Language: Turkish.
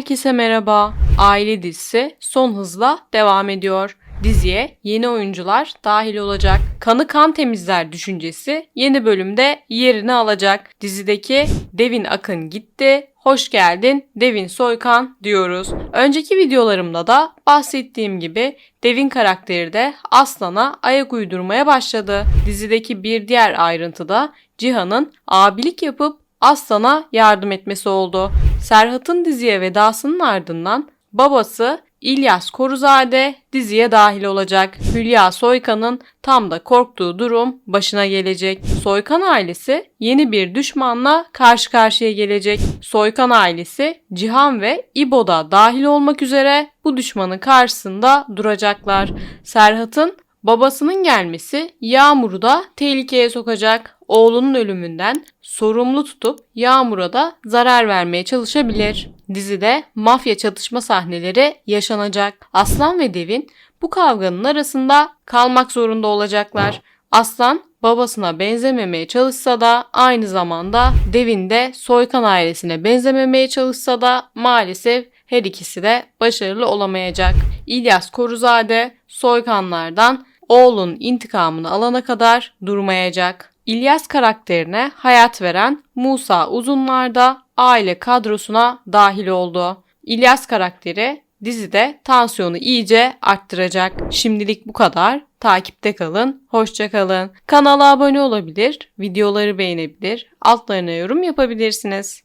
Herkese merhaba. Aile dizisi son hızla devam ediyor. Diziye yeni oyuncular dahil olacak. Kanı kan temizler düşüncesi yeni bölümde yerini alacak. Dizideki Devin Akın gitti. Hoş geldin Devin Soykan diyoruz. Önceki videolarımda da bahsettiğim gibi Devin karakteri de Aslan'a ayak uydurmaya başladı. Dizideki bir diğer ayrıntıda Cihan'ın abilik yapıp Aslan'a yardım etmesi oldu. Serhat'ın diziye vedasının ardından babası İlyas Koruzade diziye dahil olacak. Hülya Soykan'ın tam da korktuğu durum başına gelecek. Soykan ailesi yeni bir düşmanla karşı karşıya gelecek. Soykan ailesi Cihan ve İbo da dahil olmak üzere bu düşmanın karşısında duracaklar. Serhat'ın Babasının gelmesi Yağmur'u da tehlikeye sokacak. Oğlunun ölümünden sorumlu tutup Yağmur'a da zarar vermeye çalışabilir. Dizide mafya çatışma sahneleri yaşanacak. Aslan ve Devin bu kavganın arasında kalmak zorunda olacaklar. Aslan babasına benzememeye çalışsa da aynı zamanda Devin de Soykan ailesine benzememeye çalışsa da maalesef her ikisi de başarılı olamayacak. İlyas Koruzade soykanlardan oğlun intikamını alana kadar durmayacak. İlyas karakterine hayat veren Musa Uzunlar da aile kadrosuna dahil oldu. İlyas karakteri dizide tansiyonu iyice arttıracak. Şimdilik bu kadar. Takipte kalın. Hoşça kalın. Kanala abone olabilir, videoları beğenebilir, altlarına yorum yapabilirsiniz.